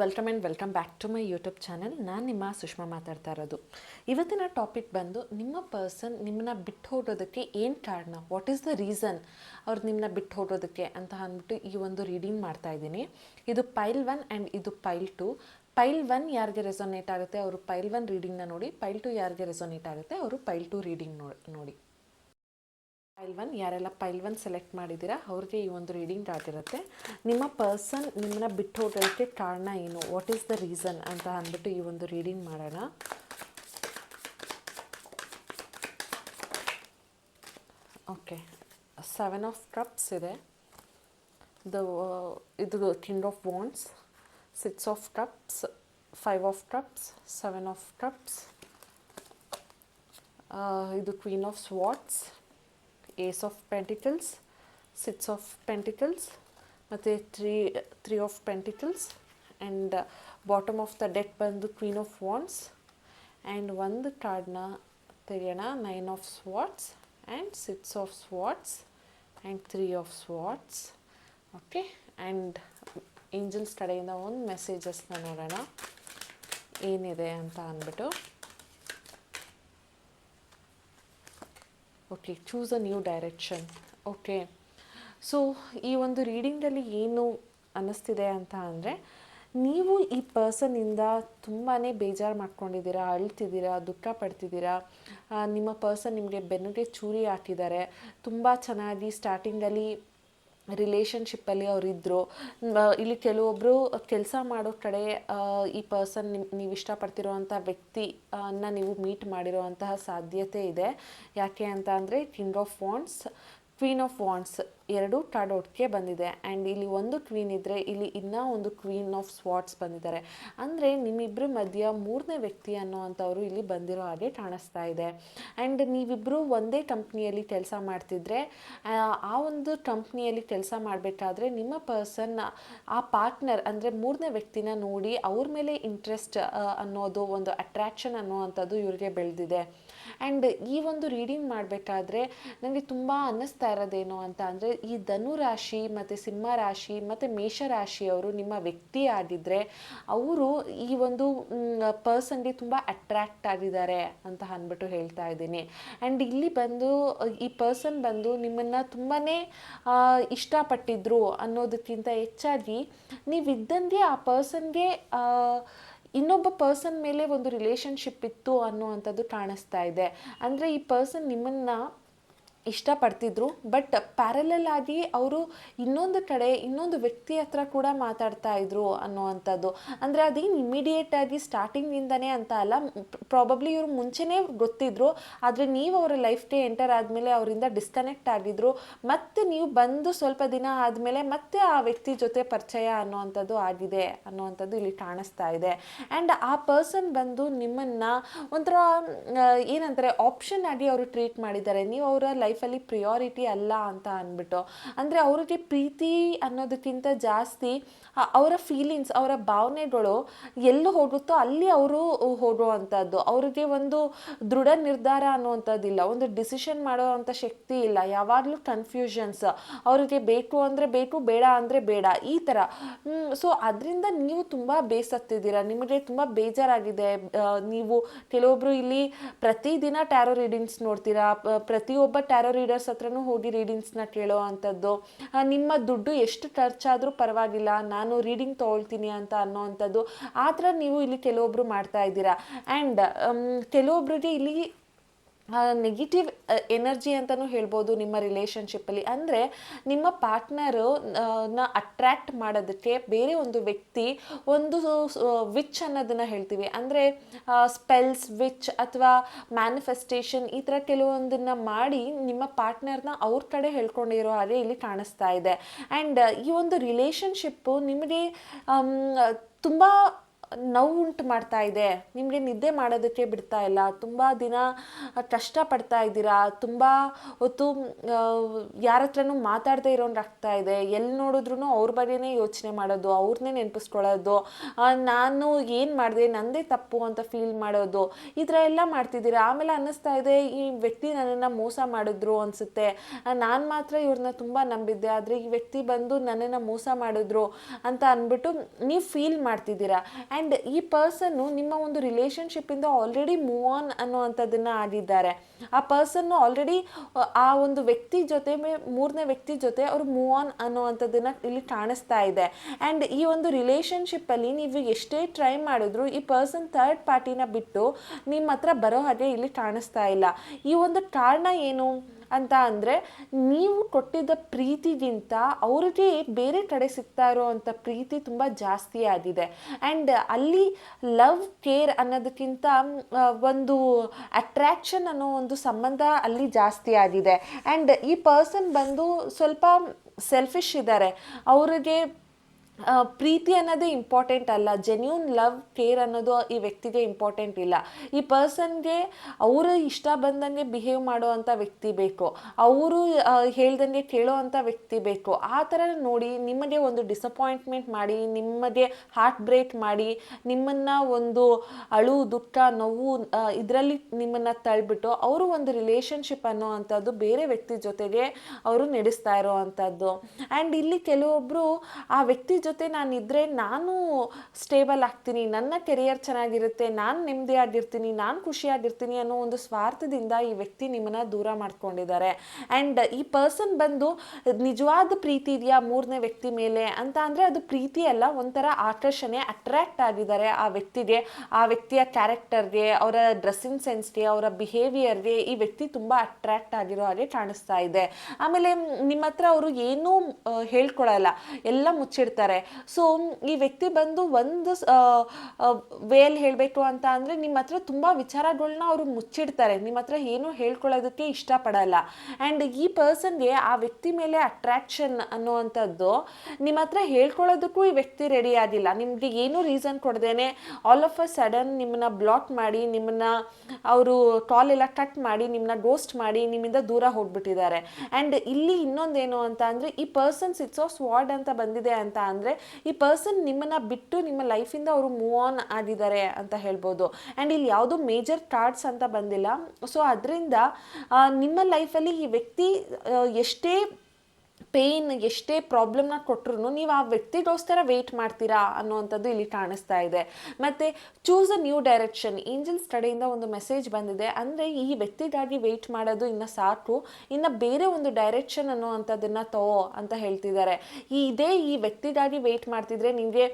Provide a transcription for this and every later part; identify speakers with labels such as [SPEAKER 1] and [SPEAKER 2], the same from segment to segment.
[SPEAKER 1] Welcome and welcome back to my YouTube channel ನಾನು ನಿಮ್ಮ ಸುಷ್ಮಾ ಮಾತಾಡ್ತಾ ಇರೋದು. ಇವತ್ತಿನ ಟಾಪಿಕ್ ಬಂದು ನಿಮ್ಮ ಪರ್ಸನ್ ನಿಮ್ಮನ್ನ ಬಿಟ್ಟು ಹೋಗೋದಕ್ಕೆ ಏನು ಕಾರಣ? ವಾಟ್ ಈಸ್ ದ ರೀಸನ್ ಅವ್ರು ನಿಮ್ಮನ್ನ ಬಿಟ್ಟು ಹೋಗೋದಕ್ಕೆ ಅಂತ ಅಂದ್ಬಿಟ್ಟು ಈ ಒಂದು ರೀಡಿಂಗ್ ಮಾಡ್ತಾ ಇದ್ದೀನಿ. ಇದು ಪೈಲ್ ಒನ್ ಆ್ಯಂಡ್ ಇದು ಪೈಲ್ ಟು ಪೈಲ್ ಒನ್ ಯಾರಿಗೆ ರೆಸೊನೇಟ್ ಆಗುತ್ತೆ? ಅವರು ಪೈಲ್ ಒನ್ ರೀಡಿಂಗ್ನ ನೋಡಿ. ಪೈಲ್ ಟು ಯಾರಿಗೆ ರೆಸೊನೇಟ್ ಆಗುತ್ತೆ? ಅವರು ಪೈಲ್ ಟು ರೀಡಿಂಗ್ ನೋಡಿ. ಪೈಲ್ ಒನ್, ಯಾರೆಲ್ಲ ಪೈಲ್ ಒನ್ ಸೆಲೆಕ್ಟ್ ಮಾಡಿದ್ದೀರಾ, ಅವ್ರಿಗೆ ಈ ಒಂದು ರೀಡಿಂಗ್ ಆಗಿರುತ್ತೆ ನಿಮ್ಮ ಪರ್ಸನ್ ನಿಮ್ಮನ್ನ ಬಿಟ್ಟು ಹೋಗೋದಕ್ಕೆ ಕಾರಣ ಏನು? ವಾಟ್ ಈಸ್ ದ ರೀಸನ್ ಅಂತ ಅಂದ್ಬಿಟ್ಟು ಈ ಒಂದು ರೀಡಿಂಗ್ ಮಾಡೋಣ. ಓಕೆ ಸೆವೆನ್ ಆಫ್ ಕಪ್ಸ್ ಇದೆ. ದ ಇದು king of wands six of cups five of cups seven of cups ಇದು queen of swords ace of pentacles six of pentacles ಮತ್ತು three three of pentacles and bottom of the deck ಬಂದು queen of wands and ಒಂದು ಕಾರ್ಡ್ನ ತೆಗೆಯೋಣ nine of swords and six of swords and three of swords okay and angels ಕಡೆಯಿಂದ ಒಂದು ಮೆಸೇಜಸ್ನ ನೋಡೋಣ. ಏನಿದೆ ಅಂತ ಅಂದ್ಬಿಟ್ಟು. Okay choose a new direction okay so ಈ ಒಂದು ರೀಡಿಂಗಲ್ಲಿ ಏನು ಅನ್ನಿಸ್ತಿದೆ ಅಂತ ಅಂದರೆ, ನೀವು ಈ ಪರ್ಸನ್ನಿಂದ ತುಂಬಾ ಬೇಜಾರು ಮಾಡ್ಕೊಂಡಿದ್ದೀರಾ, ಅಳ್ತಿದ್ದೀರಾ, ದುಃಖ ಪಡ್ತಿದ್ದೀರಾ ನಿಮ್ಮ ಪರ್ಸನ್ ನಿಮಗೆ ಬೆನ್ನಿಗೆ ಚೂರಿ ಹಾಕಿದ್ದಾರೆ, ತುಂಬ ಚೆನ್ನಾಗಿ ಸ್ಟಾರ್ಟಿಂಗಲ್ಲಿ ರಿಲೇಷನ್ಶಿಪ್ಪಲ್ಲಿ ಅವರಿದ್ದರು ಇಲ್ಲಿ ಕೆಲವೊಬ್ಬರು ಕೆಲಸ ಮಾಡೋ ಕಡೆ ಈ ಪರ್ಸನ್ ನೀವು ಇಷ್ಟಪಡ್ತಿರೋವಂಥ ವ್ಯಕ್ತಿ ಅನ್ನ ನೀವು ಮೀಟ್ ಮಾಡಿರೋವಂತಹ ಸಾಧ್ಯತೆ ಇದೆ. ಯಾಕೆ ಅಂತ ಅಂದರೆ king of wands queen of wands ಎರಡು ಟಾಡೋಟ್ಗೆ ಬಂದಿದೆ. ಆ್ಯಂಡ್ ಇಲ್ಲಿ ಒಂದು ಕ್ವೀನ್ ಇದ್ದರೆ ಇಲ್ಲಿ ಇನ್ನೂ ಒಂದು ಕ್ವೀನ್ ಆಫ್ ಸ್ವಾಟ್ಸ್ ಬಂದಿದ್ದಾರೆ. ಅಂದರೆ ನಿಮ್ಮಿಬ್ಬರ ಮಧ್ಯ ಮೂರನೇ ವ್ಯಕ್ತಿ ಅನ್ನೋವಂಥವ್ರು ಇಲ್ಲಿ ಬಂದಿರೋ ಹಾಗೆ ಕಾಣಿಸ್ತಾ ಇದೆ. ಆ್ಯಂಡ್ ನೀವಿಬ್ಬರು ಒಂದೇ ಕಂಪ್ನಿಯಲ್ಲಿ ಕೆಲಸ ಮಾಡ್ತಿದ್ರೆ ಆ, ಒಂದು ಕಂಪ್ನಿಯಲ್ಲಿ ಕೆಲಸ ಮಾಡಬೇಕಾದ್ರೆ ನಿಮ್ಮ ಪರ್ಸನ್ ಆ ಪಾರ್ಟ್ನರ್ ಅಂದರೆ ಮೂರನೇ ವ್ಯಕ್ತಿನ ನೋಡಿ ಅವ್ರ ಮೇಲೆ ಇಂಟ್ರೆಸ್ಟ್ ಅನ್ನೋದು ಒಂದು ಅಟ್ರ್ಯಾಕ್ಷನ್ ಅನ್ನೋವಂಥದ್ದು ಇವ್ರಿಗೆ ಬೆಳೆದಿದೆ. ಆ್ಯಂಡ್ ಈ ಒಂದು ರೀಡಿಂಗ್ ಮಾಡಬೇಕಾದ್ರೆ ನನಗೆ ತುಂಬ ಅನ್ನಿಸ್ತಾ ಇರೋದೇನು ಅಂತ ಅಂದರೆ ಈ ಧನುರಾಶಿ ಮತ್ತು ಸಿಂಹ ರಾಶಿ ಮತ್ತು ಮೇಷ ರಾಶಿಯವರು ನಿಮ್ಮ ವ್ಯಕ್ತಿ ಆಗಿದ್ದರೆ ಅವರು ಈ ಒಂದು ಪರ್ಸನ್ಗೆ ತುಂಬ ಅಟ್ರ್ಯಾಕ್ಟ್ ಆಗಿದ್ದಾರೆ ಅಂತ ಅಂದ್ಬಿಟ್ಟು ಹೇಳ್ತಾ ಇದ್ದೀನಿ. ಆ್ಯಂಡ್ ಇಲ್ಲಿ ಬಂದು, ಈ ಪರ್ಸನ್ ಬಂದು ನಿಮ್ಮನ್ನು ತುಂಬಾ ಇಷ್ಟಪಟ್ಟಿದ್ರು ಅನ್ನೋದಕ್ಕಿಂತ ಹೆಚ್ಚಾಗಿ ನೀವಿದ್ದಂಗೆ ಆ ಪರ್ಸನ್ಗೆ ಇನ್ನೊಬ್ಬ ಪರ್ಸನ್ ಮೇಲೆ ಒಂದು ರಿಲೇಷನ್ಶಿಪ್ ಇತ್ತು ಅನ್ನುವಂಥದ್ದು ಕಾಣಿಸ್ತಾ ಇದೆ. ಅಂದರೆ ಈ ಪರ್ಸನ್ ನಿಮ್ಮನ್ನು ಇಷ್ಟಪಡ್ತಿದ್ರು. ಬಟ್ ಪ್ಯಾರಲಲ್ ಆಗಿ ಅವರು ಇನ್ನೊಂದು ಕಡೆ, ಇನ್ನೊಂದು ವ್ಯಕ್ತಿ ಹತ್ರ ಕೂಡ ಮಾತಾಡ್ತಾ ಇದ್ರು ಅನ್ನೋವಂಥದ್ದು. ಅಂದರೆ ಅದೇನು ಇಮಿಡಿಯೇಟ್ ಆಗಿ ಸ್ಟಾರ್ಟಿಂಗಿಂದನೇ ಅಂತ ಅಲ್ಲ ಪ್ರಾಬಬ್ಲಿ ಇವರು ಮುಂಚೆನೇ ಗೊತ್ತಿದ್ರು, ಆದರೆ ನೀವು ಅವರ ಲೈಫ್ ಡೇ ಎಂಟರ್ ಆದಮೇಲೆ ಅವರಿಂದ ಡಿಸ್ಕನೆಕ್ಟ್ ಆಗಿದ್ರು. ಮತ್ತೆ ನೀವು ಬಂದು ಸ್ವಲ್ಪ ದಿನ ಆದಮೇಲೆ ಮತ್ತೆ ಆ ವ್ಯಕ್ತಿ ಜೊತೆ ಪರಿಚಯ ಅನ್ನೋವಂಥದ್ದು ಆಗಿದೆ ಅನ್ನೋವಂಥದ್ದು ಇಲ್ಲಿ ಕಾಣಿಸ್ತಾ ಇದೆ. ಆ್ಯಂಡ್ ಆ ಪರ್ಸನ್ ಬಂದು ನಿಮ್ಮನ್ನು ಒಂಥರ ಏನಂತಾರೆ ಆಪ್ಷನ್ ಆಗಿ ಅವರು ಟ್ರೀಟ್ ಮಾಡಿದ್ದಾರೆ. ನೀವು ಅವರ ಲೈಫಲ್ಲಿ ಪ್ರಿಯಾರಿಟಿ ಅಲ್ಲ ಅಂತ ಅಂದ್ಬಿಟ್ಟು ಅಂದರೆ ಅವ್ರಿಗೆ ಪ್ರೀತಿ ಅನ್ನೋದಕ್ಕಿಂತ ಜಾಸ್ತಿ ಅವರ ಫೀಲಿಂಗ್ಸ್ ಅವರ ಭಾವನೆಗಳು ಎಲ್ಲಿ ಹೋಗುತ್ತೋ ಅಲ್ಲಿ ಅವರು ಹೋಗುವಂಥದ್ದು. ಅವ್ರಿಗೆ ಒಂದು ದೃಢ ನಿರ್ಧಾರ ಅನ್ನುವಂಥದ್ದಿಲ್ಲ. ಒಂದು ಡಿಸಿಷನ್ ಮಾಡುವಂಥ ಶಕ್ತಿ ಇಲ್ಲ. ಯಾವಾಗಲೂ ಕನ್ಫ್ಯೂಷನ್ಸ್ ಅವ್ರಿಗೆ ಬೇಕು ಅಂದರೆ ಬೇಕು, ಬೇಡ ಅಂದರೆ ಬೇಡ, ಈ ಥರ. ಸೊ ಅದರಿಂದ ನೀವು ತುಂಬ ಬೇಸತ್ತಿದ್ದೀರಾ. ನಿಮಗೆ ತುಂಬ ಬೇಜಾರಾಗಿದೆ. ನೀವು ಕೆಲವೊಬ್ರು ಇಲ್ಲಿ ಪ್ರತಿದಿನ ಟ್ಯಾರೋ ರೀಡಿಂಗ್ಸ್ ನೋಡ್ತೀರಾ? ಪ್ರತಿಯೊಬ್ಬ ಟ್ಯಾರೋ ರೀಡರ್ಸ್ ಹತ್ರನೂ ಹೋಗಿ ರೀಡಿಂಗ್ಸ್ನ ಕೇಳೋ ಅಂಥದ್ದು. ನಿಮ್ಮ ದುಡ್ಡು ಎಷ್ಟು ಖರ್ಚಾದರೂ ಪರವಾಗಿಲ್ಲ, ನಾನು ರೀಡಿಂಗ್ ತೊಗೊಳ್ತೀನಿ ಅಂತ ಅನ್ನೋ ಅಂಥದ್ದು. ಆ ಥರ ನೀವು ಇಲ್ಲಿ ಕೆಲವೊಬ್ರು ಮಾಡ್ತಾ ಇದ್ದೀರಾ? ಆ್ಯಂಡ್ ಕೆಲವೊಬ್ರಿಗೆ ಇಲ್ಲಿ ನೆಗೆಟಿವ್ ಎನರ್ಜಿ ಅಂತಲೂ ಹೇಳ್ಬೋದು ನಿಮ್ಮ ರಿಲೇಷನ್ಶಿಪ್ಪಲ್ಲಿ ಅಂದರೆ ನಿಮ್ಮ ಪಾರ್ಟ್ನರು ನ ಅಟ್ರ್ಯಾಕ್ಟ್ ಮಾಡೋದಕ್ಕೆ ಬೇರೆ ಒಂದು ವ್ಯಕ್ತಿ ಒಂದು ವಿಚ್ ಅನ್ನೋದನ್ನು ಹೇಳ್ತೀವಿ. ಅಂದರೆ ಸ್ಪೆಲ್ಸ್ ವಿಚ್ ಅಥವಾ ಮ್ಯಾನಿಫೆಸ್ಟೇಷನ್ ಈ ಥರ ಕೆಲವೊಂದನ್ನು ಮಾಡಿ ನಿಮ್ಮ ಪಾರ್ಟ್ನರ್ನ ಅವ್ರ ಕಡೆ ಹೇಳ್ಕೊಂಡಿರೋ ಹಾಗೆ ಇಲ್ಲಿ ಕಾಣಿಸ್ತಾ ಇದೆ. ಆ್ಯಂಡ್ ಈ ಒಂದು ರಿಲೇಷನ್ಶಿಪ್ಪು ನಿಮಗೆ ತುಂಬ ನೋವು ಉಂಟು ಮಾಡ್ತಾ ಇದೆ. ನಿಮಗೆ ನಿದ್ದೆ ಮಾಡೋದಕ್ಕೆ ಬಿಡ್ತಾ ಇಲ್ಲ. ತುಂಬ ದಿನ ಕಷ್ಟಪಡ್ತಾ ಇದ್ದೀರಾ? ತುಂಬ ಹೊತ್ತು ಯಾರ ಹತ್ರನೂ ಮಾತಾಡದೇ ಇರೋಂಗಾಗ್ತಾ ಇದೆ. ಎಲ್ಲಿ ನೋಡಿದ್ರು ಅವ್ರ ಬಗ್ಗೆನೇ ಯೋಚನೆ ಮಾಡೋದು ಅವ್ರನ್ನೇ ನೆನಪಿಸ್ಕೊಳ್ಳೋದು. ನಾನು ಏನು ಮಾಡಿದೆ, ನಂದೇ ತಪ್ಪು ಅಂತ ಫೀಲ್ ಮಾಡೋದು. ಈ ಥರ ಎಲ್ಲ ಮಾಡ್ತಿದ್ದೀರಾ? ಆಮೇಲೆ ಅನ್ನಿಸ್ತಾ ಇದೆ, ಈ ವ್ಯಕ್ತಿ ನನ್ನನ್ನು ಮೋಸ ಮಾಡಿದ್ರು ಅನಿಸುತ್ತೆ. ನಾನು ಮಾತ್ರ ಇವ್ರನ್ನ ತುಂಬ ನಂಬಿದ್ದೆ, ಆದರೆ ಈ ವ್ಯಕ್ತಿ ಬಂದು ನನ್ನನ್ನು ಮೋಸ ಮಾಡಿದ್ರು ಅಂತ ಅಂದ್ಬಿಟ್ಟು ನೀವು ಫೀಲ್ ಮಾಡ್ತಿದ್ದೀರಾ? ಈ ಪರ್ಸನ್ನು ನಿಮ್ಮ ಒಂದು ರಿಲೇಷನ್ಶಿಪ್ಪಿಂದ ಆಲ್ರೆಡಿ ಮೂವ್ ಆನ್ ಅನ್ನುವಂಥದ್ದನ್ನು ಆಗಿದ್ದಾರೆ ಆ ಪರ್ಸನ್ನು ಆಲ್ರೆಡಿ ಆ ಒಂದು ವ್ಯಕ್ತಿ ಜೊತೆ ಮೂರನೇ ವ್ಯಕ್ತಿ ಜೊತೆ ಅವರು ಮೂವ್ ಆನ್ ಅನ್ನುವಂಥದ್ದನ್ನು ಇಲ್ಲಿ ಕಾಣಿಸ್ತಾ ಇದೆ. ಆ್ಯಂಡ್ ಈ ಒಂದು ರಿಲೇಷನ್ಶಿಪ್ಪಲ್ಲಿ ನೀವು ಎಷ್ಟೇ ಟ್ರೈ ಮಾಡಿದ್ರು ಈ ಪರ್ಸನ್ ಥರ್ಡ್ ಪಾರ್ಟಿನ ಬಿಟ್ಟು ನಿಮ್ಮ ಹತ್ರ ಬರೋ ಹಾಗೆ ಇಲ್ಲಿ ಕಾಣಿಸ್ತಾ ಇಲ್ಲ. ಈ ಒಂದು ಕಾರಣ ಏನು? ಅಂತ ಅಂದರೆ ನೀವು ಕೊಟ್ಟಿದ್ದ ಪ್ರೀತಿಗಿಂತ ಅವ್ರಿಗೆ ಬೇರೆ ಕಡೆ ಸಿಗ್ತಾ ಇರೋವಂಥ ಪ್ರೀತಿ ತುಂಬ ಜಾಸ್ತಿ ಆಗಿದೆ. ಆ್ಯಂಡ್ ಅಲ್ಲಿ ಲವ್ ಕೇರ್ ಅನ್ನೋದಕ್ಕಿಂತ ಒಂದು ಅಟ್ರ್ಯಾಕ್ಷನ್ ಅನ್ನೋ ಒಂದು ಸಂಬಂಧ ಅಲ್ಲಿ ಜಾಸ್ತಿ ಆಗಿದೆ. ಆ್ಯಂಡ್ ಈ ಪರ್ಸನ್ ಬಂದು ಸ್ವಲ್ಪ ಸೆಲ್ಫಿಶ್ ಇದ್ದಾರೆ. ಅವ್ರಿಗೆ ಪ್ರೀತಿ ಅನ್ನೋದೇ ಇಂಪಾರ್ಟೆಂಟ್ ಅಲ್ಲ. ಜೆನ್ಯೂನ್ ಲವ್ ಕೇರ್ ಅನ್ನೋದು ಈ ವ್ಯಕ್ತಿಗೆ ಇಂಪಾರ್ಟೆಂಟ್ ಇಲ್ಲ. ಈ ಪರ್ಸನ್ಗೆ ಅವರ ಇಷ್ಟ ಬಂದಂಗೆ ಬಿಹೇವ್ ಮಾಡುವಂಥ ವ್ಯಕ್ತಿ ಬೇಕು. ಅವರು ಹೇಳ್ದಂಗೆ ಕೇಳೋ ಅಂಥ ವ್ಯಕ್ತಿ ಬೇಕು. ಆ ಥರ ನೋಡಿ, ನಿಮಗೆ ಒಂದು ಡಿಸಪಾಯಿಂಟ್ಮೆಂಟ್ ಮಾಡಿ, ನಿಮಗೆ ಹಾರ್ಟ್ ಬ್ರೇಕ್ ಮಾಡಿ, ನಿಮ್ಮನ್ನು ಒಂದು ಅಳು, ದುಃಖ, ನೋವು ಇದರಲ್ಲಿ ನಿಮ್ಮನ್ನು ತಳ್ಬಿಟ್ಟು ಅವರು ಒಂದು ರಿಲೇಷನ್ಶಿಪ್ ಅನ್ನೋ ಅಂಥದ್ದು ಬೇರೆ ವ್ಯಕ್ತಿ ಜೊತೆಗೆ ಅವರು ನಡೆಸ್ತಾ ಇರೋ ಅಂಥದ್ದು ಆ್ಯಂಡ್ ಇಲ್ಲಿ ಕೆಲವೊಬ್ಬರು ಆ ವ್ಯಕ್ತಿ ಜೊತೆ ನಾನಿದ್ರೆ ನಾನು ಸ್ಟೇಬಲ್ ಆಗ್ತೀನಿ, ನನ್ನ ಕೆರಿಯರ್ ಚೆನ್ನಾಗಿರುತ್ತೆ, ನಾನು ನೆಮ್ಮದಿಯಾಗಿರ್ತೀನಿ ನಾನು ಖುಷಿಯಾಗಿರ್ತೀನಿ ಅನ್ನೋ ಒಂದು ಸ್ವಾರ್ಥದಿಂದ ಈ ವ್ಯಕ್ತಿ ನಿಮ್ಮನ್ನು ದೂರ ಮಾಡ್ಕೊಂಡಿದ್ದಾರೆ. ಆ್ಯಂಡ್ ಈ ಪರ್ಸನ್ ಬಂದು ನಿಜವಾದ ಪ್ರೀತಿ ಇದೆಯಾ ಮೂರನೇ ವ್ಯಕ್ತಿ ಮೇಲೆ ಅಂತ ಅಂದರೆ ಅದು ಪ್ರೀತಿ ಅಲ್ಲ, ಒಂಥರ ಆಕರ್ಷಣೆ ಅಟ್ರ್ಯಾಕ್ಟ್ ಆಗಿದ್ದಾರೆ ಆ ವ್ಯಕ್ತಿಗೆ, ಆ ವ್ಯಕ್ತಿಯ ಕ್ಯಾರೆಕ್ಟರ್ಗೆ ಅವರ ಡ್ರೆಸ್ಸಿಂಗ್ ಸೆನ್ಸ್ಗೆ ಅವರ ಬಿಹೇವಿಯರ್ಗೆ ಈ ವ್ಯಕ್ತಿ ತುಂಬ ಅಟ್ರ್ಯಾಕ್ಟ್ ಆಗಿರೋ ಹಾಗೆ ಕಾಣಿಸ್ತಾ ಇದೆ. ಆಮೇಲೆ ನಿಮ್ಮ ಹತ್ರ ಅವರು ಏನೂ ಹೇಳ್ಕೊಡಲ್ಲ ಎಲ್ಲ ಮುಚ್ಚಿಡ್ತಾರೆ. ಸೊ ಈ ವ್ಯಕ್ತಿ ಬಂದು ಒಂದು ವೇಲ್ ಹೇಳಬೇಕು ಅಂತ ಅಂದರೆ ನಿಮ್ಮ ಹತ್ರ ತುಂಬ ವಿಚಾರಗಳನ್ನ ಅವರು ಮುಚ್ಚಿಡ್ತಾರೆ. ನಿಮ್ಮ ಹತ್ರ ಏನೂ ಹೇಳ್ಕೊಳ್ಳೋದಕ್ಕೆ ಇಷ್ಟಪಡಲ್ಲ. ಆ್ಯಂಡ್ ಈ ಪರ್ಸನ್ಗೆ ಆ ವ್ಯಕ್ತಿ ಮೇಲೆ ಅಟ್ರ್ಯಾಕ್ಷನ್ ಅನ್ನುವಂಥದ್ದು ನಿಮ್ಮ ಹತ್ರ ಹೇಳ್ಕೊಳ್ಳೋದಕ್ಕೂ ಈ ವ್ಯಕ್ತಿ ರೆಡಿ ಆಗಿಲ್ಲ. ನಿಮಗೆ ಏನೂ ರೀಸನ್ ಕೊಡ್ದೇನೆ ಆಲ್ ಆಫ್ ಅ ಸಡನ್ ನಿಮ್ಮನ್ನ ಬ್ಲಾಕ್ ಮಾಡಿ, ನಿಮ್ಮನ್ನ ಅವರು ಕಾಲ್ ಎಲ್ಲ ಕಟ್ ಮಾಡಿ, ನಿಮ್ಮನ್ನ ಗೋಸ್ಟ್ ಮಾಡಿ, ನಿಮ್ಮಿಂದ ದೂರ ಹೋಗ್ಬಿಟ್ಟಿದ್ದಾರೆ. ಆ್ಯಂಡ್ ಇಲ್ಲಿ ಇನ್ನೊಂದೇನು ಅಂತ ಅಂದರೆ ಈ ಪರ್ಸನ್ ಸಿಕ್ಸ್ ಆಫ್ ಸ್ವಾಡ್ ಅಂತ ಬಂದಿದೆ ಅಂತ ಅಂದರೆ ಈ ಪರ್ಸನ್ ನಿಮ್ಮನ್ನ ಬಿಟ್ಟು ನಿಮ್ಮ ಲೈಫಿಂದ ಅವರು ಮೂವ್ ಆನ್ ಆಗಿದ್ದಾರೆ ಅಂತ ಹೇಳ್ಬೋದು. ಆ್ಯಂಡ್ ಇಲ್ಲಿ ಯಾವುದೋ ಮೇಜರ್ ಕಾರ್ಡ್ಸ್ ಅಂತ ಬಂದಿಲ್ಲ. ಸೊ ಅದರಿಂದ ನಿಮ್ಮ ಲೈಫಲ್ಲಿ ಈ ವ್ಯಕ್ತಿ ಎಷ್ಟೇ ಪೇಯ್ನ್ ಎಷ್ಟೇ ಪ್ರಾಬ್ಲಮ್ನ ಕೊಟ್ಟರು ನೀವು ಆ ವ್ಯಕ್ತಿಗೋಸ್ಕರ ವೆಯ್ಟ್ ಮಾಡ್ತೀರಾ ಅನ್ನೋವಂಥದ್ದು ಇಲ್ಲಿ ಕಾಣಿಸ್ತಾ ಇದೆ. ಮತ್ತು choose a new direction angels ಕಡೆಯಿಂದ ಒಂದು ಮೆಸೇಜ್ ಬಂದಿದೆ. ಅಂದರೆ ಈ ವ್ಯಕ್ತಿಗಾಗಿ ವೆಯ್ಟ್ ಮಾಡೋದು ಇನ್ನು ಸಾಕು. ಇನ್ನು ಬೇರೆ ಒಂದು ಡೈರೆಕ್ಷನ್ ಅನ್ನುವಂಥದ್ದನ್ನು ತೋ ಅಂತ ಹೇಳ್ತಿದ್ದಾರೆ. ಈ ಇದೇ ಈ ವ್ಯಕ್ತಿಗಾಗಿ ವೆಯ್ಟ್ ಮಾಡ್ತಿದ್ರೆ ನಿಮಗೆ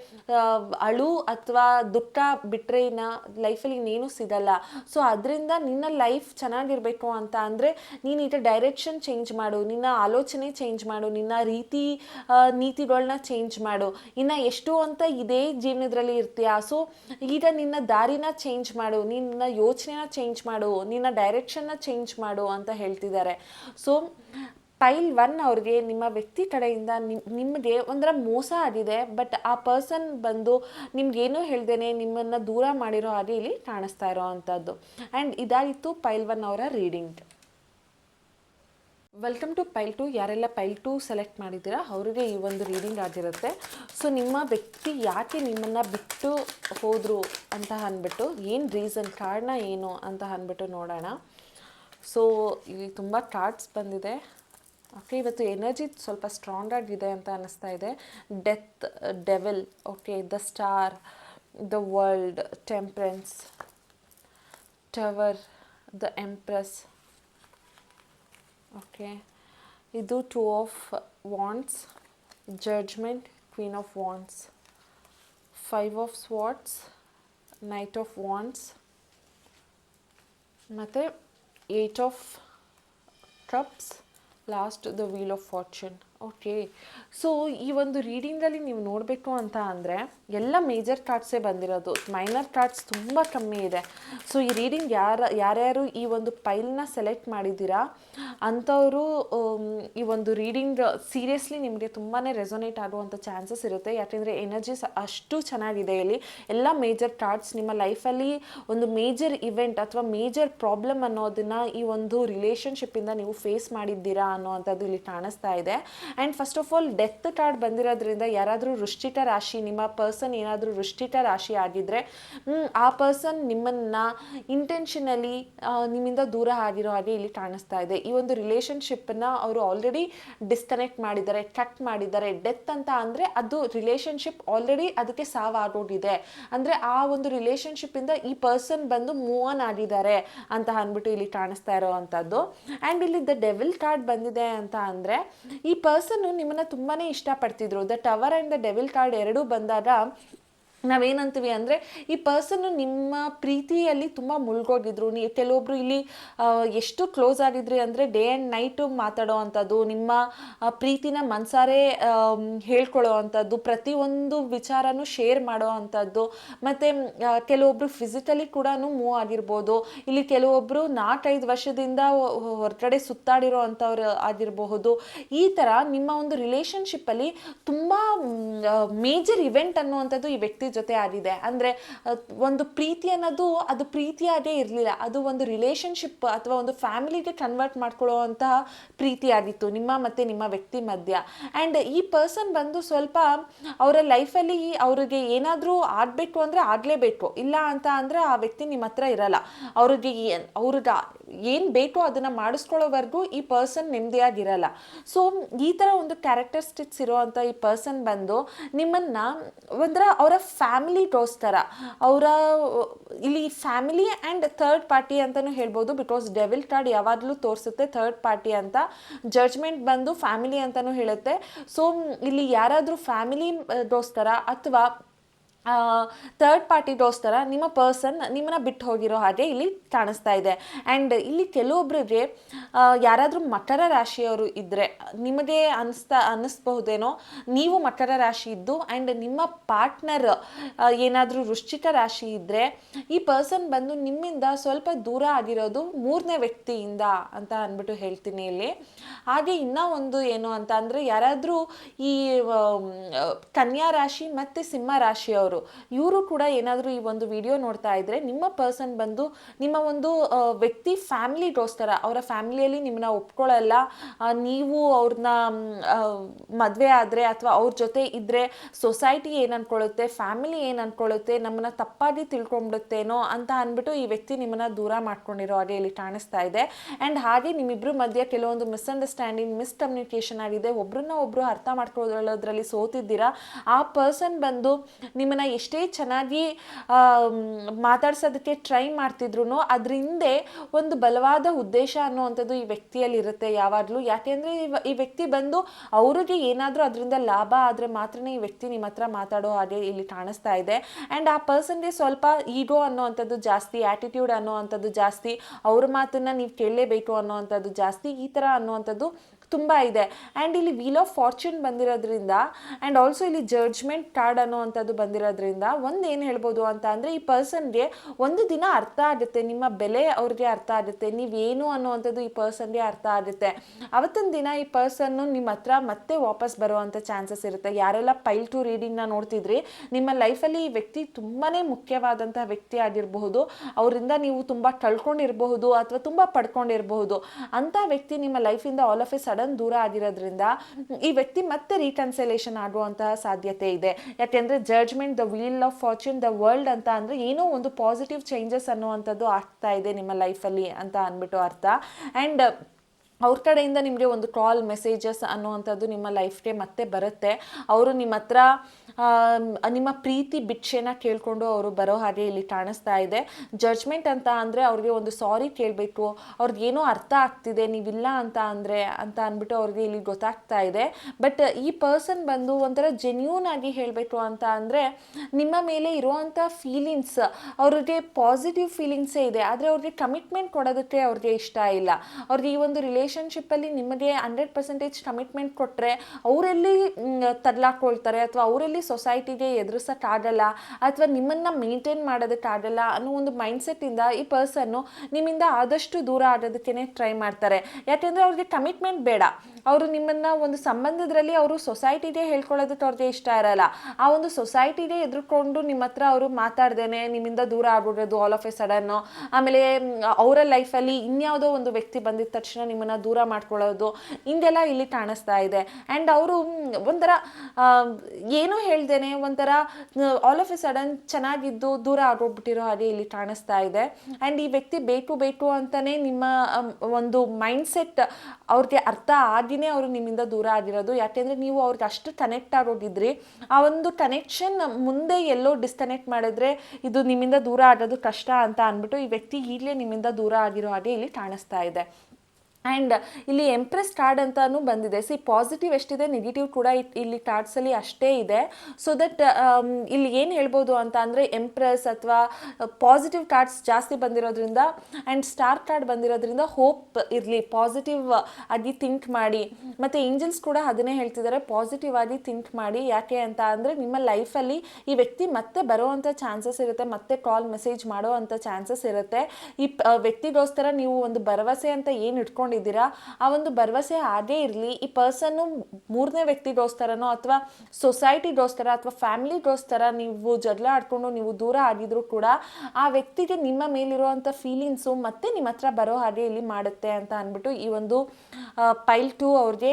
[SPEAKER 1] ಅಳು ಅಥವಾ ದುಃಖ ಬಿಟ್ಟರೆ ಇನ್ನು ಲೈಫಲ್ಲಿ ಇನ್ನೇನು ಸಿಗಲ್ಲ. ಸೊ ಅದರಿಂದ ನಿನ್ನ ಲೈಫ್ ಚೆನ್ನಾಗಿರಬೇಕು ಅಂತ ಅಂದರೆ ನೀನು ಈಗ ಡೈರೆಕ್ಷನ್ ಚೇಂಜ್ ಮಾಡು. ನಿನ್ನ ಆಲೋಚನೆ ಚೇಂಜ್ ಮಾಡು. ನಿನ್ನ ರೀತಿ ನೀತಿಗಳನ್ನ ಚೇಂಜ್ ಮಾಡು. ಇನ್ನು ಎಷ್ಟು ಅಂತ ಇದೇ ಜೀವನದಲ್ಲಿ ಇರ್ತೀಯ? ಸೊ ಈಗ ನಿನ್ನ ದಾರಿನ ಚೇಂಜ್ ಮಾಡು, ನಿನ್ನ ಯೋಚನೆನ ಚೇಂಜ್ ಮಾಡು, ನಿನ್ನ ಡೈರೆಕ್ಷನ್ನ ಚೇಂಜ್ ಮಾಡು ಅಂತ ಹೇಳ್ತಿದ್ದಾರೆ. ಸೊ ಪೈಲ್ ಒನ್ ಅವ್ರಿಗೆ ನಿಮ್ಮ ವ್ಯಕ್ತಿ ಕಡೆಯಿಂದ ನಿಮ್ ನಿಮಗೆ ಒಂಥರ ಮೋಸ ಆಗಿದೆ ಬಟ್ ಆ ಪರ್ಸನ್ ಬಂದು ನಿಮ್ಗೇನೂ ಹೇಳ್ದೇನೆ ನಿಮ್ಮನ್ನು ದೂರ ಮಾಡಿರೋ ಹಾಗೆ ಇಲ್ಲಿ ಕಾಣಿಸ್ತಾ ಇರೋ ಅಂಥದ್ದು ಆ್ಯಂಡ್ ಇದಾಗಿತ್ತು ಪೈಲ್ ಒನ್ ಅವರ reading welcome to pile two ಯಾರೆಲ್ಲ ಪೈಲ್ ಟು ಸೆಲೆಕ್ಟ್ ಮಾಡಿದ್ದೀರಾ, ಅವರಿಗೆ ಈ ಒಂದು ರೀಡಿಂಗ್ ಆಗಿರುತ್ತೆ. ಸೊ ನಿಮ್ಮ ವ್ಯಕ್ತಿ ಯಾಕೆ ನಿಮ್ಮನ್ನು ಬಿಟ್ಟು ಹೋದರು ಅಂತ ಅಂದ್ಬಿಟ್ಟು, ಏನು ರೀಸನ್ ಕಾರಣ ಏನು ಅಂತ ಅಂದ್ಬಿಟ್ಟು ನೋಡೋಣ. ಸೊ ಇಲ್ಲಿ ತುಂಬ ಕಾರ್ಡ್ಸ್ ಬಂದಿದೆ. ಓಕೆ ಇವತ್ತು ಎನರ್ಜಿ ಸ್ವಲ್ಪ ಸ್ಟ್ರಾಂಗ್ ಆಗಿದೆ ಅಂತ ಅನ್ನಿಸ್ತಾ ಇದೆ. Death devil okay the star the world temperance tower the empress okay ಇದು two of wands judgement queen of wands five of swords knight of wands ಮತ್ತು eight of cups last the wheel of fortune okay so ಈ ಒಂದು ರೀಡಿಂಗಲ್ಲಿ ನೀವು ನೋಡಬೇಕು ಅಂತ ಅಂದರೆ, ಎಲ್ಲ major ಕಾರ್ಡ್ಸೇ ಬಂದಿರೋದು. ಮೈನರ್ ಕಾರ್ಡ್ಸ್ ತುಂಬ ಕಮ್ಮಿ ಇದೆ. ಸೊ ಈ ರೀಡಿಂಗ್ ಯಾರ, ಯಾರ್ಯಾರು ಈ ಒಂದು ಪೈಲ್ನ ಸೆಲೆಕ್ಟ್ ಮಾಡಿದ್ದೀರಾ, ಅಂಥವರು ಈ ಒಂದು ರೀಡಿಂಗ್ ಸೀರಿಯಸ್ಲಿ ನಿಮಗೆ ತುಂಬಾ ರೆಸೊನೇಟ್ ಆಗುವಂಥ ಚಾನ್ಸಸ್ ಇರುತ್ತೆ. ಯಾಕೆಂದರೆ ಎನರ್ಜೀಸ್ ಅಷ್ಟು ಚೆನ್ನಾಗಿದೆ ಇಲ್ಲಿ. ಎಲ್ಲ ಮೇಜರ್ ಕಾರ್ಡ್ಸ್ ನಿಮ್ಮ ಲೈಫಲ್ಲಿ ಒಂದು ಮೇಜರ್ ಇವೆಂಟ್ ಅಥವಾ ಮೇಜರ್ ಪ್ರಾಬ್ಲಮ್ ಅನ್ನೋದನ್ನು ಈ ಒಂದು ರಿಲೇಷನ್ಶಿಪ್ಪಿಂದ ನೀವು ಫೇಸ್ ಮಾಡಿದ್ದೀರಾ ಅನ್ನೋವಂಥದ್ದು ಇಲ್ಲಿ ಕಾಣಿಸ್ತಾ ಇದೆ. And first of all death card ಬಂದಿರೋದ್ರಿಂದ ಯಾರಾದರೂ ವೃಶ್ಚಿಕ ರಾಶಿ, ನಿಮ್ಮ ಪರ್ಸನ್ ಏನಾದರೂ ವೃಶ್ಚಿಕ ರಾಶಿ ಆಗಿದ್ದರೆ ಆ ಪರ್ಸನ್ ನಿಮ್ಮನ್ನು ಇಂಟೆನ್ಷನಲಿ ನಿಮ್ಮಿಂದ ದೂರ ಆಗಿರೋ ಹಾಗೆ ಇಲ್ಲಿ ಕಾಣಿಸ್ತಾ ಇದೆ. ಈ ಒಂದು ರಿಲೇಷನ್ಶಿಪ್ಪನ್ನು ಅವರು ಆಲ್ರೆಡಿ ಡಿಸ್ಕನೆಕ್ಟ್ ಮಾಡಿದ್ದಾರೆ ಕಟ್ ಮಾಡಿದ್ದಾರೆ. ಡೆತ್ ಅಂತ ಅಂದರೆ ಅದು ರಿಲೇಷನ್ಶಿಪ್ ಆಲ್ರೆಡಿ ಅದಕ್ಕೆ ಸಾವಾಗೋಗಿದೆ ಅಂದರೆ ಆ ಒಂದು ರಿಲೇಷನ್ಶಿಪ್ಪಿಂದ ಈ ಪರ್ಸನ್ ಬಂದು ಮೂವ್ ಆನ್ ಆಗಿದ್ದಾರೆ ಅಂತ ಅಂದ್ಬಿಟ್ಟು ಇಲ್ಲಿ ಕಾಣಿಸ್ತಾ ಇರೋವಂಥದ್ದು. ಆ್ಯಂಡ್ ಇಲ್ಲಿ ದ ಡೆವಿಲ್ ಕಾರ್ಡ್ ಬಂದಿದೆ ಅಂತ ಅಂದರೆ, ಈ ಪರ್ಸನ್ನು ನಿಮ್ಮನ್ನು ತುಂಬಾ ಇಷ್ಟಪಡ್ತಿದ್ರು. The tower and the devil card ಎರಡೂ ಬಂದಾಗ ನಾವೇನಂತೀವಿ ಅಂದರೆ ಈ ಪರ್ಸನ್ನು ನಿಮ್ಮ ಪ್ರೀತಿಯಲ್ಲಿ ತುಂಬ ಮುಳುಗೋಗಿದ್ರು. ನೀವು ಕೆಲವೊಬ್ರು ಇಲ್ಲಿ ಎಷ್ಟು ಕ್ಲೋಸ್ ಆಗಿದ್ರಿ ಅಂದರೆ ಡೇ ಆ್ಯಂಡ್ ನೈಟು ಮಾತಾಡೋ ಅಂಥದ್ದು, ನಿಮ್ಮ ಪ್ರೀತಿನ ಮನಸಾರೆ ಹೇಳ್ಕೊಳ್ಳೋ ಅಂಥದ್ದು, ಪ್ರತಿಯೊಂದು ವಿಚಾರನೂ ಶೇರ್ ಮಾಡೋ ಅಂಥದ್ದು, ಮತ್ತು ಕೆಲವೊಬ್ರು ಫಿಸಿಕಲಿ ಕೂಡ ಮೂವ್ ಆಗಿರ್ಬೋದು, ಇಲ್ಲಿ ಕೆಲವೊಬ್ಬರು ನಾಲ್ಕೈದು ವರ್ಷದಿಂದ ಹೊರಗಡೆ ಸುತ್ತಾಡಿರೋ ಅಂಥವ್ರು ಆಗಿರಬಹುದು. ಈ ಥರ ನಿಮ್ಮ ಒಂದು ರಿಲೇಷನ್ಶಿಪ್ಪಲ್ಲಿ ತುಂಬ ಮೇಜರ್ ಇವೆಂಟ್ ಅನ್ನುವಂಥದ್ದು ಈ ವ್ಯಕ್ತಿ ಜೊತೆ ಆಗಿದೆ ಅಂದರೆ ಒಂದು ಪ್ರೀತಿ ಅನ್ನೋದು ಅದು ಪ್ರೀತಿಯಾಗೇ ಇರಲಿಲ್ಲ. ಅದು ಒಂದು ರಿಲೇಷನ್ಶಿಪ್ ಅಥವಾ ಒಂದು ಫ್ಯಾಮಿಲಿಗೆ ಕನ್ವರ್ಟ್ ಮಾಡ್ಕೊಳ್ಳೋ ಪ್ರೀತಿಯಾಗಿತ್ತು ನಿಮ್ಮ ಮತ್ತು ನಿಮ್ಮ ವ್ಯಕ್ತಿ ಮಧ್ಯ. ಆ್ಯಂಡ್ ಈ ಪರ್ಸನ್ ಬಂದು ಸ್ವಲ್ಪ ಅವರ ಲೈಫಲ್ಲಿ ಅವ್ರಿಗೆ ಏನಾದರೂ ಆಗಬೇಕು ಅಂದರೆ ಆಗಲೇಬೇಕು. ಇಲ್ಲ ಅಂತ ಅಂದರೆ ಆ ವ್ಯಕ್ತಿ ನಿಮ್ಮ ಹತ್ರ ಇರಲ್ಲ. ಅವ್ರಿಗೆ ಅವ್ರಿಗೆ ಏನು ಬೇಕೋ ಅದನ್ನು ಮಾಡಿಸ್ಕೊಳ್ಳೋವರೆಗೂ ಈ ಪರ್ಸನ್ ನೆಮ್ಮದಿಯಾಗಿರಲ್ಲ. ಸೊ ಈ ಥರ ಒಂದು ಕ್ಯಾರೆಕ್ಟರಿಸ್ಟಿಕ್ಸ್ ಇರೋವಂಥ ಈ ಪರ್ಸನ್ ಬಂದು ನಿಮ್ಮನ್ನು ಒಂಥರ ಅವರ ಫ್ಯಾಮಿಲಿ ಟೋಸ್ ಅವರ, ಇಲ್ಲಿ ಫ್ಯಾಮಿಲಿ ಆ್ಯಂಡ್ ಥರ್ಡ್ ಪಾರ್ಟಿ ಅಂತಲೂ ಹೇಳ್ಬೋದು ಬಿಕಾಸ್ ಡೆವಿಲ್ ಕಾರ್ಡ್ ಯಾವಾಗಲೂ ತೋರಿಸುತ್ತೆ ಥರ್ಡ್ ಪಾರ್ಟಿ ಅಂತ ಜಡ್ಜ್ಮೆಂಟ್ ಬಂದು ಫ್ಯಾಮಿಲಿ ಅಂತಲೂ ಹೇಳುತ್ತೆ. ಸೊ ಇಲ್ಲಿ ಯಾರಾದರೂ ಫ್ಯಾಮಿಲಿ ದೋಸ್ತರ ಅಥವಾ ಥರ್ಡ್ ಪಾರ್ಟಿಗೋಸ್ಕರ ನಿಮ್ಮ ಪರ್ಸನ್ ನಿಮ್ಮನ್ನ ಬಿಟ್ಟು ಹೋಗಿರೋ ಹಾಗೆ ಇಲ್ಲಿ ಕಾಣಿಸ್ತಾ ಇದೆ. ಆ್ಯಂಡ್ ಇಲ್ಲಿ ಕೆಲವೊಬ್ಬರಿಗೆ ಯಾರಾದರೂ ಮಕರ ರಾಶಿಯವರು ಇದ್ದರೆ ನಿಮಗೆ ಅನಿಸ್ತಾ, ಅನ್ನಿಸ್ಬಹುದೇನೋ, ನೀವು ಮಕರ ರಾಶಿ ಇದ್ದು ಆ್ಯಂಡ್ ನಿಮ್ಮ ಪಾರ್ಟ್ನರ್ ಏನಾದರೂ ವೃಶ್ಚಿಕ ರಾಶಿ ಇದ್ದರೆ ಈ ಪರ್ಸನ್ ಬಂದು ನಿಮ್ಮಿಂದ ಸ್ವಲ್ಪ ದೂರ ಆಗಿರೋದು ಮೂರನೇ ವ್ಯಕ್ತಿಯಿಂದ ಅಂತ ಅಂದ್ಬಿಟ್ಟು ಹೇಳ್ತೀನಿ ಇಲ್ಲಿ. ಹಾಗೆ ಇನ್ನೂ ಒಂದು ಏನು ಅಂತ ಅಂದರೆ ಯಾರಾದರೂ ಈ ಕನ್ಯಾ ರಾಶಿ ಮತ್ತು ಸಿಂಹ ರಾಶಿಯವರು ಇವರು ಕೂಡ ಏನಾದರೂ ಈ ಒಂದು ವಿಡಿಯೋ ನೋಡ್ತಾ ಇದ್ರೆ ನಿಮ್ಮ ಪರ್ಸನ್ ಬಂದು ನಿಮ್ಮ ಒಂದು ವ್ಯಕ್ತಿ ಫ್ಯಾಮಿಲಿಗೋಸ್ಕರ, ಅವರ ಫ್ಯಾಮಿಲಿಯಲ್ಲಿ ನಿಮ್ಮನ್ನ ಒಪ್ಕೊಳ್ಳಲ್ಲ ನೀವು ಅವ್ರನ್ನ ಮದುವೆ ಆದರೆ ಅಥವಾ ಅವ್ರ ಜೊತೆ ಇದ್ದರೆ ಸೊಸೈಟಿ ಏನು ಅನ್ಕೊಳ್ಳುತ್ತೆ ಫ್ಯಾಮಿಲಿ ಏನು ಅನ್ಕೊಳ್ಳುತ್ತೆ ನಮ್ಮನ್ನ ತಪ್ಪಾಗಿ ತಿಳ್ಕೊಂಡ್ಬಿಡುತ್ತೇನೋ ಅಂತ ಅಂದ್ಬಿಟ್ಟು ಈ ವ್ಯಕ್ತಿ ನಿಮ್ಮನ್ನ ದೂರ ಮಾಡ್ಕೊಂಡಿರೋ ಹಾಗೆ ಇಲ್ಲಿ ಕಾಣಿಸ್ತಾ ಇದೆ. ಆ್ಯಂಡ್ ಹಾಗೆ ನಿಮ್ಮಿಬ್ಬರ ಮಧ್ಯೆ ಕೆಲವೊಂದು ಮಿಸ್ಅಂಡರ್ಸ್ಟ್ಯಾಂಡಿಂಗ್ ಮಿಸ್ಕಮ್ಯುನಿಕೇಷನ್ ಆಗಿದೆ. ಒಬ್ರನ್ನ ಒಬ್ರು ಅರ್ಥ ಮಾಡ್ಕೊಳ್ಳೋದ್ರಲ್ಲಿ ಸೋತಿದ್ದೀರಾ? ಆ ಪರ್ಸನ್ ಬಂದು ನಿಮ್ಮನ್ನ ಎಷ್ಟೇ ಚೆನ್ನಾಗಿ ಮಾತಾಡ್ಸೋದಕ್ಕೆ ಟ್ರೈ ಮಾಡ್ತಿದ್ರು ಅದ್ರ ಹಿಂದೆ ಒಂದು ಬಲವಾದ ಉದ್ದೇಶ ಅನ್ನುವಂಥದ್ದು ಈ ವ್ಯಕ್ತಿಯಲ್ಲಿ ಇರುತ್ತೆ ಯಾವಾಗಲೂ ಯಾಕೆಂದರೆ ಈ ವ್ಯಕ್ತಿ ಬಂದು ಅವರಿಗೆ ಏನಾದರೂ ಅದರಿಂದ ಲಾಭ ಆದರೆ ಮಾತ್ರನೇ ಈ ವ್ಯಕ್ತಿ ನಿಮ್ಮ ಹತ್ರ ಮಾತಾಡೋ ಹಾಗೆ ಇಲ್ಲಿ ಕಾಣಿಸ್ತಾ ಇದೆ. ಆ್ಯಂಡ್ ಆ ಪರ್ಸನ್ಗೆ ಸ್ವಲ್ಪ ಈಗೋ ಅನ್ನೋವಂಥದ್ದು ಜಾಸ್ತಿ ಆ್ಯಟಿಟ್ಯೂಡ್ ಅನ್ನೋವಂಥದ್ದು ಜಾಸ್ತಿ, ಅವ್ರ ಮಾತನ್ನು ನೀವು ಕೇಳಲೇಬೇಕು ಅನ್ನೋವಂಥದ್ದು ಜಾಸ್ತಿ, ಈ ಥರ ಅನ್ನುವಂಥದ್ದು ತುಂಬ ಇದೆ. ಆ್ಯಂಡ್ ಇಲ್ಲಿ ವೀಲ್ ಆಫ್ ಫಾರ್ಚೂನ್ ಬಂದಿರೋದ್ರಿಂದ ಆ್ಯಂಡ್ ಆಲ್ಸೋ ಇಲ್ಲಿ ಜಡ್ಜ್ಮೆಂಟ್ ಕಾರ್ಡ್ ಅನ್ನೋವಂಥದ್ದು ಬಂದಿರೋದ್ರಿಂದ, ಒಂದು ಏನು ಹೇಳ್ಬೋದು ಅಂತ ಅಂದರೆ, ಈ ಪರ್ಸನ್ಗೆ ಒಂದು ದಿನ ಅರ್ಥ ಆಗುತ್ತೆ. ನಿಮ್ಮ ಬೆಲೆ ಅವ್ರಿಗೆ ಅರ್ಥ ಆಗುತ್ತೆ. ನೀವೇನು ಅನ್ನೋವಂಥದ್ದು ಈ ಪರ್ಸನ್ಗೆ ಅರ್ಥ ಆಗುತ್ತೆ. ಅವತ್ತೊಂದು ದಿನ ಈ ಪರ್ಸನ್ನು ನಿಮ್ಮ ಹತ್ರ ಮತ್ತೆ ವಾಪಸ್ ಬರುವಂಥ ಚಾನ್ಸಸ್ ಇರುತ್ತೆ. ಯಾರೆಲ್ಲ ಪೈಲ್ ಟು ರೀಡಿಂಗ್ನ ನೋಡ್ತಿದ್ರಿ, ನಿಮ್ಮ ಲೈಫಲ್ಲಿ ಈ ವ್ಯಕ್ತಿ ತುಂಬಾ ಮುಖ್ಯವಾದಂಥ ವ್ಯಕ್ತಿ ಆಗಿರಬಹುದು. ಅವರಿಂದ ನೀವು ತುಂಬ ಕಳ್ಕೊಂಡಿರಬಹುದು ಅಥವಾ ತುಂಬ ಪಡ್ಕೊಂಡಿರಬಹುದು. ಅಂಥ ವ್ಯಕ್ತಿ ನಿಮ್ಮ ಲೈಫಿಂದ ಆಲ್ ಆಫ್ ಎ ಸಡನ್ ದೂರ ಆಗಿರೋದ್ರಿಂದ ಈ ವ್ಯಕ್ತಿ ಮತ್ತೆ ರೀಕನ್ಸಲೇಷನ್ ಆಗುವಂತಹ ಸಾಧ್ಯತೆ ಇದೆ. ಯಾಕೆಂದರೆ judgement the wheel of fortune the world ಅಂತ ಅಂದ್ರೆ ಏನೋ ಒಂದು ಪಾಸಿಟಿವ್ ಚೇಂಜಸ್ ಅನ್ನುವಂಥದ್ದು ಆಗ್ತಾ ಇದೆ ನಿಮ್ಮ ಲೈಫಲ್ಲಿ ಅಂತ ಅಂದ್ಬಿಟ್ಟು ಅರ್ಥ. ಆ್ಯಂಡ್ ಅವ್ರ ಕಡೆಯಿಂದ ನಿಮಗೆ ಒಂದು ಕಾಲ್ ಮೆಸೇಜಸ್ ಅನ್ನುವಂಥದ್ದು ನಿಮ್ಮ ಲೈಫ್ಗೆ ಮತ್ತೆ ಬರುತ್ತೆ. ಅವರು ನಿಮ್ಮ ಹತ್ರ ನಿಮ್ಮ ಪ್ರೀತಿ ಭಿಕ್ಷೆನ ಕೇಳಿಕೊಂಡು ಅವರು ಬರೋ ಹಾಗೆ ಇಲ್ಲಿ ಕಾಣಿಸ್ತಾ ಇದೆ. ಜಡ್ಜ್ಮೆಂಟ್ ಅಂತ ಅಂದರೆ ಅವ್ರಿಗೆ ಒಂದು ಸಾರಿ ಕೇಳಬೇಕು ಅವ್ರಿಗೆ ಏನೋ ಅರ್ಥ ಆಗ್ತಿದೆ, ನೀವಿಲ್ಲ ಅಂತ ಅಂದರೆ, ಅಂತ ಅಂದ್ಬಿಟ್ಟು ಅವ್ರಿಗೆ ಇಲ್ಲಿ ಗೊತ್ತಾಗ್ತಾ ಇದೆ. ಬಟ್ ಈ ಪರ್ಸನ್ ಬಂದು ಒಂಥರ ಜೆನ್ಯೂನ್ ಆಗಿ ಹೇಳಬೇಕು ಅಂತ ಅಂದರೆ, ನಿಮ್ಮ ಮೇಲೆ ಇರುವಂಥ ಫೀಲಿಂಗ್ಸ್ ಅವ್ರಿಗೆ ಪಾಸಿಟಿವ್ ಫೀಲಿಂಗ್ಸೇ ಇದೆ. ಆದರೆ ಅವ್ರಿಗೆ ಕಮಿಟ್ಮೆಂಟ್ ಕೊಡೋದಕ್ಕೆ ಅವ್ರಿಗೆ ಇಷ್ಟ ಇಲ್ಲ. ಅವ್ರಿಗೆ ಈ ಒಂದು ರಿಲೇಷನ್ ರಿಲೇಷನ್ಶಿಪ್ಪಲ್ಲಿ ನಿಮಗೆ ಹಂಡ್ರೆಡ್ ಪರ್ಸೆಂಟೇಜ್ ಕಮಿಟ್ಮೆಂಟ್ ಕೊಟ್ಟರೆ ಅವರಲ್ಲಿ ತರ್ಲಾಕೊಳ್ತಾರೆ ಅಥವಾ ಅವರಲ್ಲಿ ಸೊಸೈಟಿಗೆ ಎದುರಿಸೋಕ್ಕಾಗಲ್ಲ ಅಥವಾ ನಿಮ್ಮನ್ನು ಮೇಂಟೈನ್ ಮಾಡೋದಕ್ಕಾಗಲ್ಲ ಅನ್ನೋ ಒಂದು ಮೈಂಡ್ಸೆಟ್ಟಿಂದ ಈ ಪರ್ಸನ್ನು ನಿಮ್ಮಿಂದ ಆದಷ್ಟು ದೂರ ಆಗೋದಕ್ಕೇ ಟ್ರೈ ಮಾಡ್ತಾರೆ. ಯಾಕೆಂದರೆ ಅವ್ರಿಗೆ ಕಮಿಟ್ಮೆಂಟ್ ಬೇಡ. ಅವರು ನಿಮ್ಮನ್ನ ಒಂದು ಸಂಬಂಧದಲ್ಲಿ ಅವರು ಸೊಸೈಟಿಗೆ ಹೇಳ್ಕೊಳ್ಳೋದಕ್ಕೆ ಅವ್ರಿಗೆ ಇಷ್ಟ ಇರಲ್ಲ. ಆ ಒಂದು ಸೊಸೈಟಿಗೆ ಎದುರುಕೊಂಡು ನಿಮ್ಮ ಹತ್ರ ಅವರು ಮಾತಾಡ್ದೇನೆ, ನಿಮ್ಮಿಂದ ದೂರ ಆಗ್ಬಿಡೋದು ಆಲ್ ಆಫ್ ಎ ಸಡನ್ನು ಆಮೇಲೆ, ಅವರ ಲೈಫಲ್ಲಿ ಇನ್ಯಾವುದೋ ಒಂದು ವ್ಯಕ್ತಿ ಬಂದಿದ ತಕ್ಷಣ ನಿಮ್ಮನ್ನು ದೂರ ಮಾಡ್ಕೊಳ್ಳೋದು, ಹಿಂದೆಲ್ಲ ಇಲ್ಲಿ ಕಾಣಿಸ್ತಾ ಇದೆ. ಆ್ಯಂಡ್ ಅವರು ಒಂಥರ ಏನು ಹೇಳ್ದೇನೆ ಒಂಥರ ಆಲ್ ಆಫ್ ಎ ಸಡನ್ ಚೆನ್ನಾಗಿದ್ದು ದೂರ ಆಗೋಗ್ಬಿಟ್ಟಿರೋ ಹಾಗೆ ಇಲ್ಲಿ ಕಾಣಿಸ್ತಾ ಇದೆ. ಆ್ಯಂಡ್ ಈ ವ್ಯಕ್ತಿ ಬೇಕು ಬೇಕು ಅಂತಲೇ ನಿಮ್ಮ ಒಂದು ಮೈಂಡ್ಸೆಟ್ ಅವ್ರಿಗೆ ಅರ್ಥ ಆಗಿನೇ ಅವರು ನಿಮ್ಮಿಂದ ದೂರ ಆಗಿರೋದು. ಯಾಕೆಂದ್ರೆ ನೀವು ಅವ್ರಿಗೆ ಅಷ್ಟು ಕನೆಕ್ಟ್ ಆಗೋಗಿದ್ರಿ. ಆ ಒಂದು ಕನೆಕ್ಷನ್ ಮುಂದೆ ಎಲ್ಲೋ ಡಿಸ್ಕನೆಕ್ಟ್ ಮಾಡಿದ್ರೆ ಇದು ನಿಮ್ಮಿಂದ ದೂರ ಆಗೋದು ಕಷ್ಟ ಅಂತ ಅಂದ್ಬಿಟ್ಟು ಈ ವ್ಯಕ್ತಿ ಈಗಲೇ ನಿಮ್ಮಿಂದ ದೂರ ಆಗಿರೋ ಹಾಗೆ ಇಲ್ಲಿ ಕಾಣಿಸ್ತಾ ಇದೆ. ಆ್ಯಂಡ್ ಇಲ್ಲಿ ಎಂಪ್ರೆಸ್ ಕಾರ್ಡ್ ಅಂತಲೂ ಬಂದಿದೆ. ಸಿ ಪಾಸಿಟಿವ್ ಎಷ್ಟಿದೆ ನೆಗೆಟಿವ್ ಕೂಡ ಇಲ್ಲಿ ಕಾರ್ಡ್ಸಲ್ಲಿ ಅಷ್ಟೇ ಇದೆ. ಸೊ ದಟ್ ಇಲ್ಲಿ ಏನು ಹೇಳ್ಬೋದು ಅಂತ ಅಂದರೆ ಎಂಪ್ರೆಸ್ ಅಥವಾ ಪಾಸಿಟಿವ್ ಕಾರ್ಡ್ಸ್ ಜಾಸ್ತಿ ಬಂದಿರೋದ್ರಿಂದ ಆ್ಯಂಡ್ ಸ್ಟಾರ್ ಕಾರ್ಡ್ ಬಂದಿರೋದ್ರಿಂದ ಹೋಪ್ ಇರಲಿ ಪಾಸಿಟಿವ್ ಆಗಿ ಥಿಂಕ್ ಮಾಡಿ. ಮತ್ತು ಏಂಜಲ್ಸ್ ಕೂಡ ಅದನ್ನೇ ಹೇಳ್ತಿದ್ದಾರೆ ಪಾಸಿಟಿವ್ ಆಗಿ ಥಿಂಕ್ ಮಾಡಿ. ಯಾಕೆ ಅಂತ ಅಂದರೆ ನಿಮ್ಮ ಲೈಫಲ್ಲಿ ಈ ವ್ಯಕ್ತಿ ಮತ್ತೆ ಬರೋವಂಥ ಚಾನ್ಸಸ್ ಇರುತ್ತೆ, ಮತ್ತೆ ಕಾಲ್ ಮೆಸೇಜ್ ಮಾಡೋ ಅಂಥ ಚಾನ್ಸಸ್ ಇರುತ್ತೆ. ಈ ವ್ಯಕ್ತಿಗೋಸ್ಕರ ನೀವು ಒಂದು ಭರವಸೆ ಅಂತ ಏನು ಇಟ್ಕೊಂಡಿದ್ದೀರಾ ಆ ಒಂದು ಭರವಸೆ ಹಾಗೇ ಇರಲಿ. ಈ ಪರ್ಸನ್ನು ಮೂರನೇ ವ್ಯಕ್ತಿಗೋಸ್ಕರನೋ ಅಥವಾ ಸೊಸೈಟಿಗೋಸ್ಕರ ಅಥವಾ ಫ್ಯಾಮಿಲಿಗೋಸ್ಕರ ನೀವು ಜಗಳ ಆಡ್ಕೊಂಡು ನೀವು ದೂರ ಆಗಿದ್ರು ಕೂಡ ಆ ವ್ಯಕ್ತಿಗೆ ನಿಮ್ಮ ಮೇಲಿರುವಂಥ ಫೀಲಿಂಗ್ಸು ಮತ್ತೆ ನಿಮ್ಮ ಹತ್ರ ಬರೋ ಹಾಗೆ ಇಲ್ಲಿ ಮಾಡುತ್ತೆ ಅಂತ ಅಂದ್ಬಿಟ್ಟು ಈ ಒಂದು ಪೈಲ್ ಟು ಅವ್ರಿಗೆ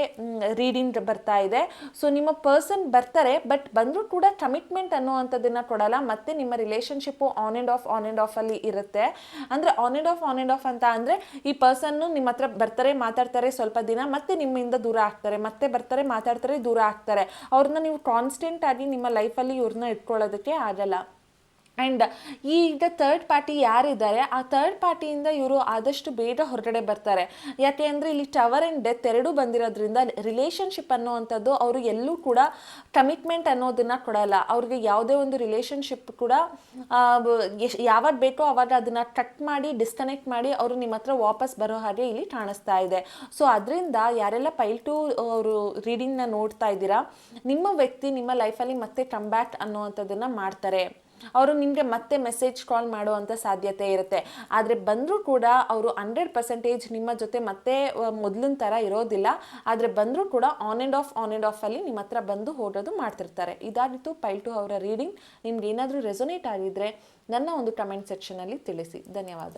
[SPEAKER 1] ರೀಡಿಂಗ್ ಬರ್ತಾ ಇದೆ. ಸೊ ನಿಮ್ಮ ಪರ್ಸನ್ ಬರ್ತಾರೆ ಬಟ್ ಬಂದರೂ ಕೂಡ ಕಮಿಟ್ಮೆಂಟ್ ಅನ್ನುವಂಥದ್ದನ್ನು ಕೊಡಲ್ಲ. ಮತ್ತೆ ನಿಮ್ಮ relationship on and off on and off ಅಲ್ಲಿ ಇರುತ್ತೆ. ಅಂದರೆ on and off on and off ಅಂತ ಅಂದರೆ ಈ ಪರ್ಸನ್ನು ನಿಮ್ಮ ಹತ್ರ ಬರ್ತಾರೆ, ಮಾತಾಡ್ತಾರೆ ಸ್ವಲ್ಪ ದಿನ, ಮತ್ತೆ ನಿಮ್ಮಿಂದ ದೂರ ಆಗ್ತಾರೆ, ಮತ್ತೆ ಬರ್ತಾರೆ, ಮಾತಾಡ್ತಾರೆ, ದೂರ ಆಗ್ತಾರೆ. ಅವ್ರನ್ನ ನೀವು ಕಾನ್ಸ್ಟೆಂಟ್ ಆಗಿ ನಿಮ್ಮ ಲೈಫಲ್ಲಿ ಇವ್ರನ್ನ ಇಟ್ಕೊಳ್ಳೋದಕ್ಕೆ ಆಗಲ್ಲ. ಆ್ಯಂಡ್ ಈಗ ಥರ್ಡ್ ಪಾರ್ಟಿ ಯಾರಿದ್ದಾರೆ, ಆ ಥರ್ಡ್ ಪಾರ್ಟಿಯಿಂದ ಇವರು ಆದಷ್ಟು ಬೇಗ ಹೊರಗಡೆ ಬರ್ತಾರೆ. ಯಾಕೆ ಅಂದರೆ ಇಲ್ಲಿ ಟವರ್ ಆ್ಯಂಡ್ ಡೆತ್ ಎರಡೂ ಬಂದಿರೋದ್ರಿಂದ ರಿಲೇಷನ್ಶಿಪ್ ಅನ್ನೋವಂಥದ್ದು ಅವರು ಎಲ್ಲೂ ಕೂಡ ಕಮಿಟ್ಮೆಂಟ್ ಅನ್ನೋದನ್ನು ಕೊಡಲ್ಲ. ಅವ್ರಿಗೆ ಯಾವುದೇ ಒಂದು ರಿಲೇಷನ್ಶಿಪ್ ಕೂಡ ಯಾವಾಗ ಬೇಕೋ ಅವಾಗ ಅದನ್ನು ಕಟ್ ಮಾಡಿ ಡಿಸ್ಕನೆಕ್ಟ್ ಮಾಡಿ ಅವರು ನಿಮ್ಮ ಹತ್ರ ವಾಪಸ್ ಬರೋ ಹಾಗೆ ಇಲ್ಲಿ ಕಾಣಿಸ್ತಾ ಇದೆ. ಸೊ ಅದರಿಂದ ಯಾರೆಲ್ಲ ಪೈಲ್ ಟು ಅವರು ರೀಡಿಂಗ್ನ ನೋಡ್ತಾ ಇದ್ದೀರಾ, ನಿಮ್ಮ ವ್ಯಕ್ತಿ ನಿಮ್ಮ ಲೈಫಲ್ಲಿ ಮತ್ತೆ ಕಮ್ ಬ್ಯಾಕ್ ಅನ್ನುವಂಥದ್ದನ್ನು ಮಾಡ್ತಾರೆ. ಅವರು ನಿಮಗೆ ಮತ್ತೆ ಮೆಸೇಜ್ ಕಾಲ್ ಮಾಡುವಂಥ ಸಾಧ್ಯತೆ ಇರುತ್ತೆ. ಆದರೆ ಬಂದರೂ ಕೂಡ ಅವರು ಹಂಡ್ರೆಡ್ ಪರ್ಸೆಂಟೇಜ್ ನಿಮ್ಮ ಜೊತೆ ಮತ್ತೆ ಮೊದಲಿನ ಥರ ಇರೋದಿಲ್ಲ. ಆದರೆ ಬಂದರೂ ಕೂಡ on and off on and ಆಫಲ್ಲಿ ನಿಮ್ಮ ಹತ್ರ ಬಂದು ಹೋಗೋದು ಮಾಡ್ತಿರ್ತಾರೆ. ಇದಾಗಿತ್ತು ಪೈಲ್ ಟು ಅವರ ರೀಡಿಂಗ್ ನಿಮ್ಗೆ ಏನಾದರೂ ರೆಸೊನೇಟ್ ಆಗಿದ್ದರೆ ನನ್ನ ಒಂದು ಕಮೆಂಟ್ ಸೆಕ್ಷನಲ್ಲಿ ತಿಳಿಸಿ. ಧನ್ಯವಾದ.